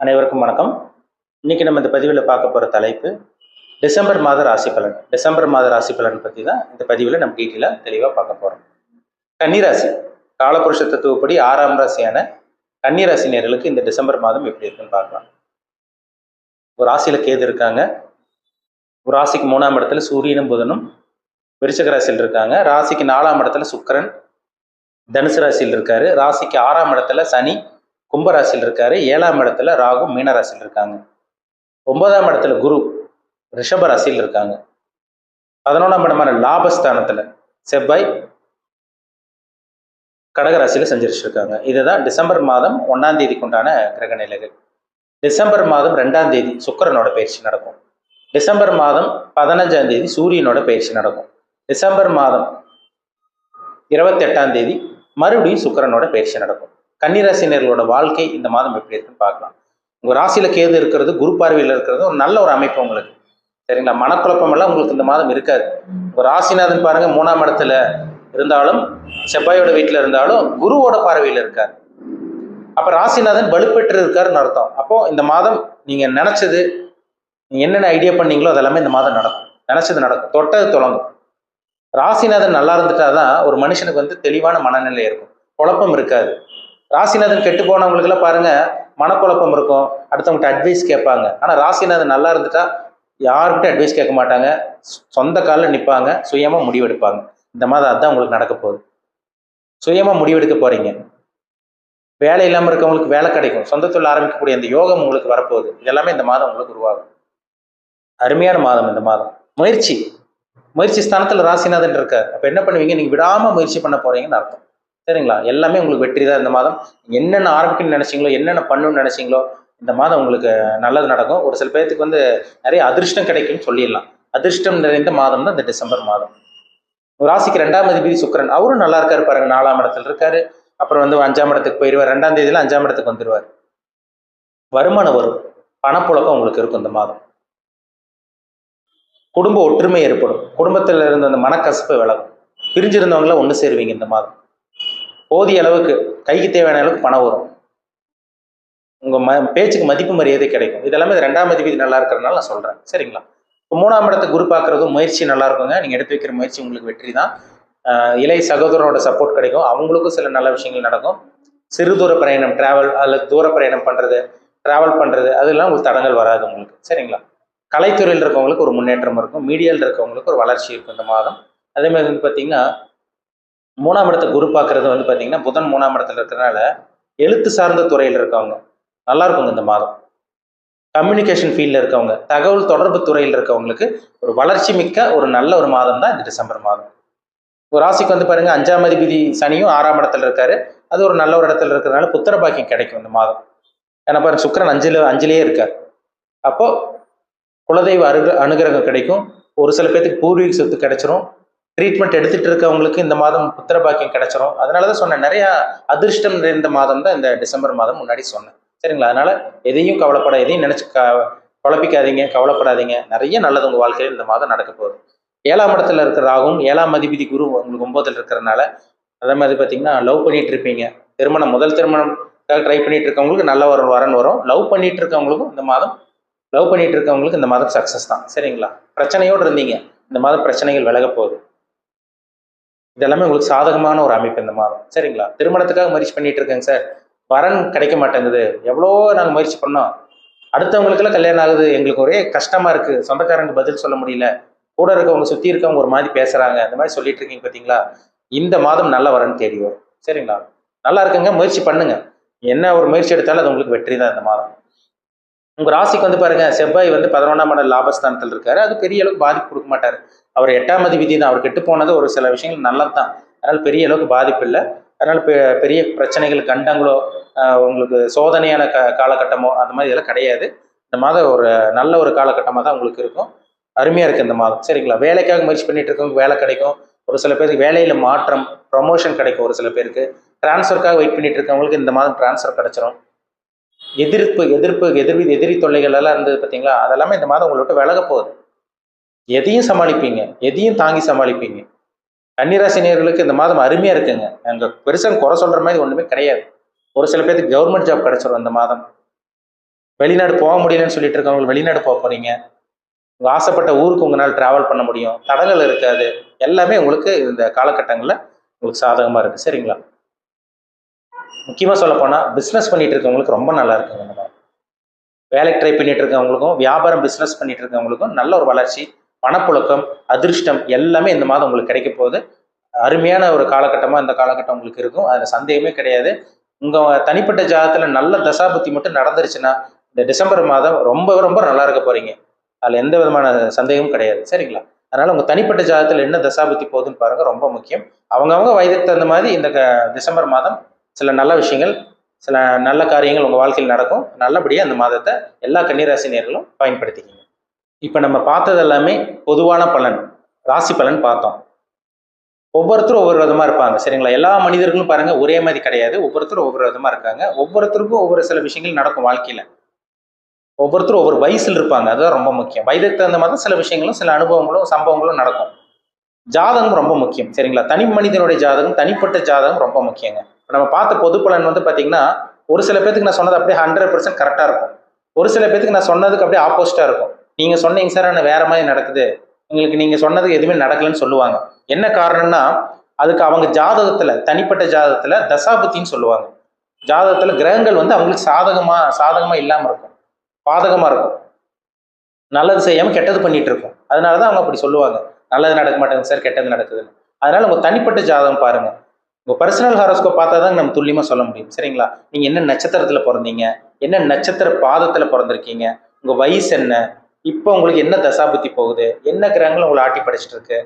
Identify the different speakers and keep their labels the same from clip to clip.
Speaker 1: அனைவருக்கும் வணக்கம். இன்னைக்கு நம்ம இந்த பதிவில் பார்க்க போகிற தலைப்பு டிசம்பர் மாத ராசி பலன். டிசம்பர் மாத ராசி பலன் பற்றி தான் இந்த பதிவில் நம்ம டீட்டெயிலாக தெளிவாக பார்க்க போகிறோம் கன்னிராசி. காலபுருஷ தத்துவப்படி ஆறாம் ராசியான கன்னிராசி நேர்களுக்கு இந்த டிசம்பர் மாதம் எப்படி இருக்குன்னு பார்க்கலாம். ஒரு ராசியில் கேது இருக்காங்க. ஒரு ராசிக்கு மூணாம் இடத்துல சூரியனும் புதனும் விருச்சக ராசியில் இருக்காங்க. ராசிக்கு நாலாம் இடத்துல சுக்கரன் தனுசு ராசியில் இருக்காரு. ராசிக்கு ஆறாம் இடத்துல சனி கும்பராசியில் இருக்காரு. ஏழாம் இடத்துல ராகு மீனராசியில் இருக்காங்க. ஒன்பதாம் இடத்துல குரு ரிஷப ராசியில் இருக்காங்க. பதினொன்றாம் இடமான லாபஸ்தானத்துல செவ்வாய் கடகராசியில் செஞ்சிருச்சிருக்காங்க. இதுதான் டிசம்பர் மாதம் ஒன்னாம் தேதிக்கு உண்டான கிரக நிலைகள். டிசம்பர் மாதம் ரெண்டாம் தேதி சுக்கிரனோட பயிற்சி நடக்கும். டிசம்பர் மாதம் பதினஞ்சாம் தேதி சூரியனோட பயிற்சி நடக்கும். டிசம்பர் மாதம் இருபத்தி எட்டாம் தேதி மறுபடியும் சுக்கரனோட பயிற்சி நடக்கும். கன்னிராசினியர்களோட வாழ்க்கை இந்த மாதம் எப்படி இருக்குன்னு பார்க்கலாம். உங்கள் ராசியில் கேது இருக்கிறது குரு பார்வையில் இருக்கிறது ஒரு நல்ல ஒரு அமைப்பு உங்களுக்கு. சரிங்களா? மனக்குழப்பம் எல்லாம் உங்களுக்கு இந்த மாதம் இருக்காது. உங்கள் ராசிநாதன் பாருங்கள் மூணாம் இடத்துல இருந்தாலும் செவ்வாயோட வீட்டில் இருந்தாலும் குருவோட பார்வையில் இருக்கார். அப்போ ராசிநாதன் வலுப்பெற்று இருக்காருன்னு அர்த்தம். அப்போது இந்த மாதம் நீங்கள் நினச்சது நீங்கள் என்னென்ன ஐடியா பண்ணீங்களோ அதெல்லாமே இந்த மாதம் நடக்கும். நினச்சது நடக்கும். தொட்டது தொடங்கும். ராசிநாதன் நல்லா இருந்துட்டா தான் ஒரு மனுஷனுக்கு வந்து தெளிவான மனநிலை இருக்கும். குழப்பம் இருக்காது. ராசிநாதன் கெட்டு போனவங்களுக்குலாம் பாருங்க மனக்குழப்பம் இருக்கும். அடுத்தவங்ககிட்ட அட்வைஸ் கேட்பாங்க. ஆனா ராசிநாதன் நல்லா இருந்துட்டா யாருக்கிட்ட அட்வைஸ் கேட்க மாட்டாங்க. சொந்த காலில் நிற்பாங்க சுயமா முடிவெடுப்பாங்க. இந்த மாதிரி அதுதான் உங்களுக்கு நடக்க போகுது. சுயமா முடிவெடுக்க போறீங்க. வேலை இல்லாமல் இருக்கவங்களுக்கு வேலை கிடைக்கும். சொந்த தொழில் ஆரம்பிக்கக்கூடிய அந்த யோகம் உங்களுக்கு வரப்போகுது. இதெல்லாமே இந்த மாதம் உங்களுக்கு உருவாகும். அருமையான மாதம் இந்த மாதம். முயற்சி. முயற்சி ஸ்தானத்தில் ராசிநாதன் இருக்கார். அப்போ என்ன பண்ணுவீங்க? நீங்கள் விடாமல் முயற்சி பண்ண போறீங்கன்னு அர்த்தம். சரிங்களா? எல்லாமே உங்களுக்கு வெற்றி தான் இந்த மாதம் என்னென்ன ஆரம்பிக்கணும்னு நினைச்சிங்களோ என்னென்ன பண்ணணும்னு நினைச்சிங்களோ இந்த மாதம் உங்களுக்கு நல்லது நடக்கும். ஒரு சில பேர்த்துக்கு வந்து நிறைய அதிர்ஷ்டம் கிடைக்கும்னு சொல்லிடலாம். அதிர்ஷ்டம் நிறைந்த மாதம் தான் இந்த டிசம்பர் மாதம். ராசிக்கு ரெண்டாம் அதிபதி சுக்கரன். அவரும் நல்லா இருக்காரு பாருங்க. நாலாம் இடத்துல இருக்காரு. அப்புறம் வந்து அஞ்சாம் இடத்துக்கு போயிடுவார் ரெண்டாம் தேதியில அஞ்சாம் இடத்துக்கு வந்துடுவார் வருமானம் வரும். பணப்புழக்கம் உங்களுக்கு இருக்கும் இந்த மாதம். குடும்ப ஒற்றுமை ஏற்படும். குடும்பத்தில் இருந்த அந்த மனக்கசப்பு விலகும். பிரிஞ்சிருந்தவங்கள ஒன்று சேருவீங்க இந்த மாதம். போதிய அளவுக்கு கைக்கு தேவையான அளவுக்கு பணம் வரும். உங்க ம பேச்சுக்கு மதிப்பு மரியாதை கிடைக்கும். இதெல்லாமே இது ரெண்டாம் மதிப்பீடு நல்லா இருக்கிறதுனால நான் சொல்றேன். சரிங்களா? இப்போ மூணாம் இடத்தை குரு பார்க்கறதும் முயற்சி நல்லா இருக்குங்க. நீங்க எடுத்து வைக்கிற முயற்சி உங்களுக்கு வெற்றி தான். இளைய சகோதரனோட சப்போர்ட் கிடைக்கும். அவங்களுக்கும் சில நல்ல விஷயங்கள் நடக்கும். சிறு தூர பிரயாணம் டிராவல் அல்லது தூர பிரயாணம் பண்றது டிராவல் பண்றது அதெல்லாம் உங்களுக்கு தடங்கள் வராது உங்களுக்கு. சரிங்களா? கலைத்துறையில் இருக்கவங்களுக்கு ஒரு முன்னேற்றம் இருக்கும். மீடியாவில் இருக்கவங்களுக்கு ஒரு வளர்ச்சி இருக்கும் இந்த மாதம். அதே மாதிரி வந்து பார்த்தீங்கன்னா மூணாம் இடத்தை குரு பார்க்கறது வந்து பார்த்தீங்கன்னா புதன் மூணாம் இடத்துல இருக்கிறனால எழுத்து சார்ந்த துறையில் இருக்கவங்க. நல்லா இருக்குங்க இந்த மாதம். கம்யூனிகேஷன் ஃபீல்டில் இருக்கவங்க தகவல் தொடர்பு துறையில் இருக்கவங்களுக்கு ஒரு வளர்ச்சி மிக்க ஒரு நல்ல ஒரு மாதம் தான் இந்த டிசம்பர் மாதம். ஒரு ராசிக்கு வந்து பாருங்க அஞ்சாம் அதிபதி சனியும் ஆறாம் இடத்துல இருக்காரு. அது ஒரு நல்ல ஒரு இடத்துல இருக்கிறதுனால புத்திர பாக்கியம் கிடைக்கும் இந்த மாதம். ஏன்னா பாருங்க சுக்கரன் அஞ்சில் அஞ்சிலேயே இருக்கார். அப்போ குலதெய்வ அருக அனுகிரகம் கிடைக்கும். ஒரு சில பேர்த்துக்கு பூர்வீக சொத்து கிடைச்சிரும். ட்ரீட்மெண்ட் எடுத்துட்டு இருக்கவங்களுக்கு இந்த மாதம் புத்திர பாக்கியம் கிடைச்சிரும். அதனால தான் சொன்னேன் நிறையா அதிர்ஷ்டம் நிறைந்த மாதம் தான் இந்த டிசம்பர் மாதம் முன்னாடி சொன்னேன். சரிங்களா? அதனால எதையும் கவலைப்பட எதையும் நினைச்சு க குழப்பிக்காதீங்க கவலைப்படாதீங்க. நிறைய நல்லது உங்கள் வாழ்க்கையில் இந்த மாதம் நடக்க போகுது. ஏழாம் இடத்துல இருக்கிற ராகும் ஏழாம் அதிபதி குரு உங்களுக்கு ஒன்பதுல இருக்கிறனால அதே மாதிரி பார்த்தீங்கன்னா லவ் பண்ணிட்டு இருப்பீங்க. திருமணம் முதல் திருமணம் ட்ரை பண்ணிட்டு இருக்கவங்களுக்கு நல்ல ஒரு வரன் வரும். லவ் பண்ணிட்டு இருக்கவங்களுக்கும் இந்த மாதம் லவ் பண்ணிட்டு இருக்கவங்களுக்கு இந்த மாதம் சக்ஸஸ் தான். சரிங்களா? பிரச்சனையோடு இருந்தீங்க. இந்த மாதம் பிரச்சனைகள் விலக போகுது. இதெல்லாமே உங்களுக்கு சாதகமான ஒரு அமைப்பு இந்த மாதம். சரிங்களா? திருமணத்துக்காக முயற்சி பண்ணிட்டு இருக்கேங்க சார். வரன் கிடைக்க மாட்டேங்குது. எவ்வளோ நாங்கள் முயற்சி பண்ணோம். அடுத்தவங்களுக்கெல்லாம் கல்யாணம் ஆகுது. எங்களுக்கு ஒரே கஷ்டமா இருக்கு. சொந்தக்காரங்க பதில் சொல்ல முடியல. கூட இருக்கவங்க சுற்றி இருக்கவங்க ஒரு மாதிரி பேசுறாங்க. அந்த மாதிரி சொல்லிட்டு இருக்கீங்க பார்த்தீங்களா இந்த மாதம் நல்ல வரன் தேடி வரும். சரிங்களா? நல்லா இருக்குங்க. முயற்சி பண்ணுங்க. என்ன ஒரு முயற்சி எடுத்தாலும் அது உங்களுக்கு வெற்றி தான் இந்த மாதம். உங்கள் ராசிக்கு வந்து பாருங்கள் செவ்வாய் வந்து பதினொன்றாம் இடம் லாபஸ்தானத்தில் இருக்காரு. அது பெரிய அளவுக்கு பாதிப்பு கொடுக்க மாட்டார். அவர் எட்டாம் விதி தான். அவர் கெட்டு போனது ஒரு சில விஷயங்கள் நல்லது தான் அதனால் பெரிய அளவுக்கு பாதிப்பு இல்லை. அதனால் பெ- பெரிய பிரச்சனைகள் கண்டங்களோ உங்களுக்கு சோதனையான க காலகட்டமோ அந்த மாதிரி இதெல்லாம் கிடையாது. இந்த மாதம் ஒரு நல்ல ஒரு காலகட்டமாக தான் உங்களுக்கு இருக்கும். அருமையாக இருக்குது இந்த மாதம். சரிங்களா? வேலைக்காக முயற்சி பண்ணிட்டு இருக்கவங்க வேலை கிடைக்கும். ஒரு சில பேருக்கு வேலையில் மாற்றம் ப்ரொமோஷன் கிடைக்கும் ஒரு சில பேருக்கு. டிரான்ஸ்ஃபருக்காக வெயிட் பண்ணிட்டு இருக்கவங்களுக்கு இந்த மாதம் டிரான்ஸ்ஃபர் கிடைச்சிரும். எதிர்ப்பு எதிர்ப்பு எதிர் எதிரி தொல்லைகள் எல்லாம் இருந்தது பார்த்தீங்களா? அதெல்லாமே இந்த மாதம் உங்களை விட்டு விலக போகுது. எதையும் சமாளிப்பீங்க. எதையும் தாங்கி சமாளிப்பீங்க. கன்னிராசினியர்களுக்கு இந்த மாதம் அருமையாக இருக்குங்க. அங்கே பெருசாக குறை சொல்கிற மாதிரி ஒன்றுமே கிடையாது. ஒரு சில பேருக்கு கவர்மெண்ட் ஜாப் கிடைச்சிரும் இந்த மாதம். வெளிநாடு போக முடியலன்னு சொல்லிட்டு இருக்கவங்க வெளிநாடு போக போகிறீங்க உங்கள் ஆசைப்பட்ட ஊருக்கு உங்களால் டிராவல் பண்ண முடியும். தடங்கள் இருக்காது. எல்லாமே உங்களுக்கு இந்த காலகட்டங்களில் உங்களுக்கு சாதகமாக இருக்குது சரிங்களா? முக்கியமாக சொல்ல பிஸ்னஸ் பிசினஸ் பண்ணிட்டு இருக்கவங்களுக்கு ரொம்ப நல்லா இருக்குங்க இந்த வேலைக்கு ட்ரை பண்ணிட்டு இருக்கவங்களுக்கும் வியாபாரம் பிஸ்னஸ் பண்ணிட்டு இருக்கவங்களுக்கும் நல்ல ஒரு வளர்ச்சி பணப்புழக்கம் அதிர்ஷ்டம் எல்லாமே இந்த மாதம் உங்களுக்கு கிடைக்க போகுது. அருமையான ஒரு காலகட்டமாக இந்த காலகட்டம் உங்களுக்கு இருக்கும். அதில் சந்தேகமே கிடையாது. உங்கள் தனிப்பட்ட ஜாதகத்துல நல்ல தசாபுத்தி மட்டும் நடந்துருச்சுன்னா இந்த டிசம்பர் மாதம் ரொம்ப ரொம்ப நல்லா இருக்க போறீங்க. அதில் எந்த விதமான சந்தேகமும் கிடையாது. சரிங்களா? அதனால் உங்கள் தனிப்பட்ட ஜாதகத்துல என்ன தசாபுத்தி போகுதுன்னு பாருங்க ரொம்ப முக்கியம். அவங்கவுங்க வயதுக்கு தகுந்த மாதிரி இந்த க- டிசம்பர் மாதம் சில நல்ல விஷயங்கள் சில நல்ல காரியங்கள் உங்கள் வாழ்க்கையில் நடக்கும். நல்லபடியாக அந்த மாதத்தை எல்லா கன்னிராசினியர்களும் பயன்படுத்திக்கிங்க. இப்போ நம்ம பார்த்தது எல்லாமே பொதுவான பலன் ராசி பலன் பார்த்தோம். ஒவ்வொருத்தரும் ஒவ்வொரு விதமாக இருப்பாங்க சரிங்களா? எல்லா மனிதர்களும் பாருங்க ஒரே மாதிரி கிடையாது. ஒவ்வொருத்தரும் ஒவ்வொரு விதமாக இருக்காங்க. ஒவ்வொருத்தருக்கும் ஒவ்வொரு சில விஷயங்கள் நடக்கும் வாழ்க்கையில். ஒவ்வொருத்தரும் ஒவ்வொரு வயசில் இருப்பாங்க அதுதான் ரொம்ப முக்கியம். வயதுக்கு தகுந்த மாதிரி சில விஷயங்களும் சில அனுபவங்களும் சம்பவங்களும் நடக்கும். ஜாதகம் ரொம்ப முக்கியம் சரிங்களா? தனி மனிதனுடைய ஜாதகம் தனிப்பட்ட ஜாதகம் ரொம்ப முக்கியங்க. நம்ம பார்த்த பொது பலன் வந்து பார்த்தீங்கன்னா ஒரு சில பேத்துக்கு நான் சொன்னது அப்படியே ஹண்ட்ரட் பர்சன்ட் கரெக்டாக இருக்கும். ஒரு சில பேத்துக்கு நான் சொன்னதுக்கு அப்படியே ஆப்போசிட்டாக இருக்கும். நீங்கள் சொன்னீங்க சார் ஆனால் வேற மாதிரி நடக்குது. உங்களுக்கு நீங்கள் சொன்னதுக்கு எதுவுமே நடக்கலன்னு சொல்லுவாங்க. என்ன காரணம்னா அதுக்கு அவங்க ஜாதகத்தில் தனிப்பட்ட ஜாதகத்தில் தசாபுத்தின்னு சொல்லுவாங்க. ஜாதகத்தில் கிரகங்கள் வந்து அவங்களுக்கு சாதகமாக சாதகமாக இல்லாமல் இருக்கும். பாதகமாக இருக்கும். நல்லது செய்யாமல் கெட்டது பண்ணிட்டு இருக்கும். அதனால தான் அவங்க அப்படி சொல்லுவாங்க. நல்லது நடக்க மாட்டேங்குது சார் கெட்டது நடக்குதுன்னு. அதனால உங்கள் தனிப்பட்ட ஜாதகம் பாருங்கள் உங்கள் பர்சனல் ஹாரோஸ்கோப் பார்த்தா தான் நம்ம துல்லியமாக சொல்ல முடியும். சரிங்களா? நீங்கள் என்ன நட்சத்திரத்தில் பிறந்தீங்க? என்ன நட்சத்திர பாதத்தில் பிறந்திருக்கீங்க? உங்கள் வயசு என்ன? இப்போ உங்களுக்கு என்ன தசாபுத்தி போகுது? என்ன கிரகங்கள் உங்களை ஆட்டி படிச்சுட்டு இருக்கு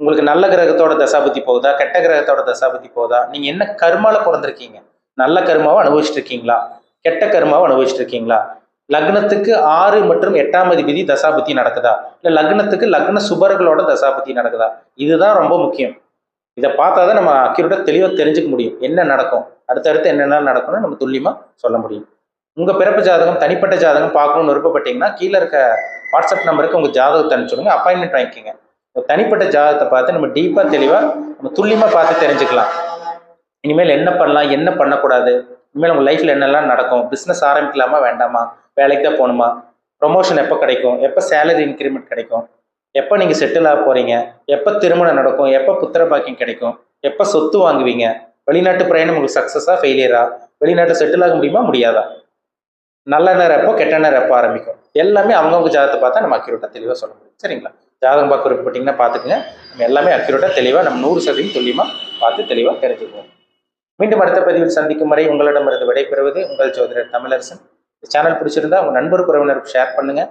Speaker 1: உங்களுக்கு நல்ல கிரகத்தோட தசாபுத்தி போகுதா? கெட்ட கிரகத்தோட தசாபுத்தி போகுதா? நீங்கள் என்ன கருமாவில் பிறந்திருக்கீங்க? நல்ல கருமாவை அனுபவிச்சுட்டு இருக்கீங்களா கெட்ட கருமாவை அனுபவிச்சுட்டு இருக்கீங்களா லக்னத்துக்கு ஆறு மற்றும் எட்டாம் அதிபதி தசாபுத்தி நடக்குதா? இல்லை லக்னத்துக்கு லக்ன சுபர்களோட தசாபுத்தி நடக்குதா? இதுதான் ரொம்ப முக்கியம். இதை பார்த்தா தான் நம்ம அக்யூரேட்டாக தெளிவாக தெரிஞ்சுக்க முடியும். என்ன நடக்கும்? அடுத்தடுத்து என்னென்ன நடக்கும்னு நம்ம துல்லியமாக சொல்ல முடியும். உங்கள் பிறப்பு ஜாதகம் தனிப்பட்ட ஜாதகம் பார்க்கணும்னு விருப்பப்பட்டீங்கன்னா கீழே இருக்க வாட்ஸ்அப் நம்பருக்கு உங்கள் ஜாதகத்தை அனுப்பிச்சுடுங்க அப்பாயின்மெண்ட் வாங்கிக்கோங்க. தனிப்பட்ட ஜாதகத்தை பார்த்து நம்ம டீப்பாக தெளிவாக நம்ம துல்லியமாக பார்த்து தெரிஞ்சுக்கலாம். இனிமேல் என்ன பண்ணலாம் என்ன பண்ணக்கூடாது? இனிமேல் உங்கள் லைஃப்பில் என்னெல்லாம் நடக்கும்? பிஸ்னஸ் ஆரம்பிக்கலாமா வேண்டாமா? வேலைக்கு தான் போகணுமா? ப்ரொமோஷன் எப்போ கிடைக்கும்? எப்போ சேலரி இன்க்ரிமெண்ட் கிடைக்கும்? எப்போ நீங்கள் செட்டில் ஆக போகிறீங்க எப்போ திருமணம் நடக்கும்? எப்போ புத்திர பாக்கியம் கிடைக்கும்? எப்போ சொத்து வாங்குவீங்க? வெளிநாட்டு பிரயாணம் உங்களுக்கு சக்ஸஸாக ஃபெயிலியரா வெளிநாட்டு செட்டில் ஆக முடியுமா? முடியாதா? நல்ல நேரம் எப்போ கெட்ட நேரம் எப்போ ஆரம்பிக்கும். எல்லாமே அவங்கவுங்க ஜாதகத்தை பார்த்தா நம்ம அக்யூரேட்டாக தெளிவாக சொல்ல முடியும். சரிங்களா? ஜாதகம் பார்க்க விருப்பப்பட்டீங்கன்னா பார்த்துக்குங்க. நம்ம எல்லாமே அக்யூரேட்டாக தெளிவாக நம்ம நூறு சதவீதம் துல்லியமாக பார்த்து தெளிவாக தெரிஞ்சுக்குவோம். மீண்டும் அடுத்த பதிவில் சந்திக்கும் வரை உங்களிடமிருந்து விடைபெறுவது உங்கள் ஜோதிடர் தமிழரசன். இந்த சேனல் பிடிச்சிருந்தா உங்கள் நண்பர் உறவினருக்கு ஷேர் பண்ணுங்கள்